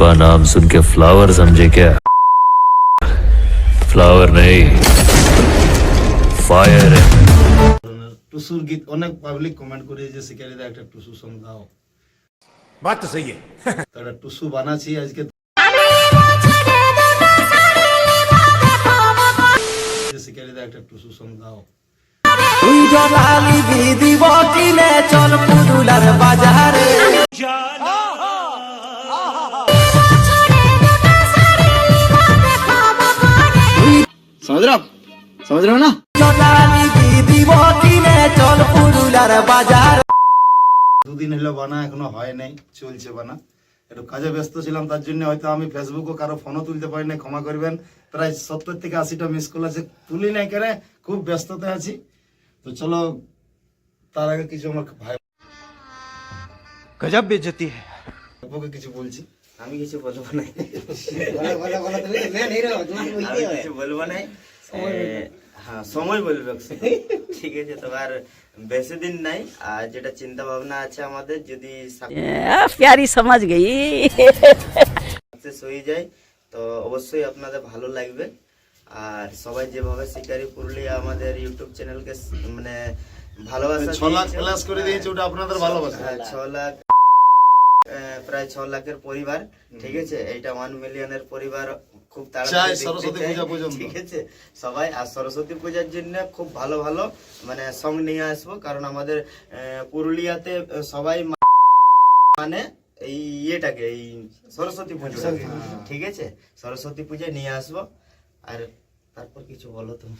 पुष्पा नाम सुन के फ्लावर समझे क्या फ्लावर नहीं फायर है টুসুর গীত অনেক পাবলিক কমেন্ট করে যে শিকারিদা একটা টুসু সং দাও बात तो सही है তো একটা টুসু বানাচ্ছি আজকে যে শিকারিদা একটা টুসু সং দাও তুই জলালি দিব समझ रहे हो आप? समझ रहे हो ना জলালি দিব কিনে চল পুরুলার বাজারে দুদিন হলো বানা এখনো হয় নাই চলছে বানা একটু কাজে ব্যস্ত ছিলাম তার জন্য হয়তো আমি ফেসবুকও কারো ফোনও তুলতে পারি না ক্ষমা করবেন প্রায় সত্তর থেকে আশিটা মিস কল আছে তুলি নাই কেন খুব ব্যস্ততা আছি তো চলো তার আগে কিছু আমার ভাই गजब बेइज्जती है ভাইপোকে কিছু বলছি আমি কিছু বলবো না बोला बोला बोला तुम्हें मैं नहीं रहा तुम्हारी আমি वही है কিছু বলবো না হ্যাঁ সময় বলবে ঠিক আছে তো বেশি দিন নাই। আর যেটা চিন্তা ভাবনা আছে আমাদের যদি প্যারি সমাজ গেই। সাকসেস হয়ে যায় তো অবশ্যই আপনাদের ভালো লাগবে। আর সবাই যেভাবে শিকারি পুরুলিয়া আমাদের ইউটিউব চ্যানেলকে মানে ভালোবাসা ছ লাখ প্লাস করে দিয়েছে ওটা আপনাদের হ্যাঁ, ভালোবাসা। ছ লাখ প্রায় ছ লাখের পরিবার ঠিক আছে? এইটা ওয়ান মিলিয়নের পরিবার খুব তাড়াতাড়ি সরস্বতী পূজা পর্যন্ত। ঠিক আছে? সবাই আর সরস্বতী পূজার জন্য খুব ভালো ভালো মানে সং নিয়ে আসব কারণ আমাদের আহ, পুরুলিয়াতে সবাই মানে এই ইয়েটাকে এই সরস্বতী পুজো। ঠিক আছে? সরস্বতী পূজায় নিয়ে আসব। আর তারপর কিছু বলো তুমি।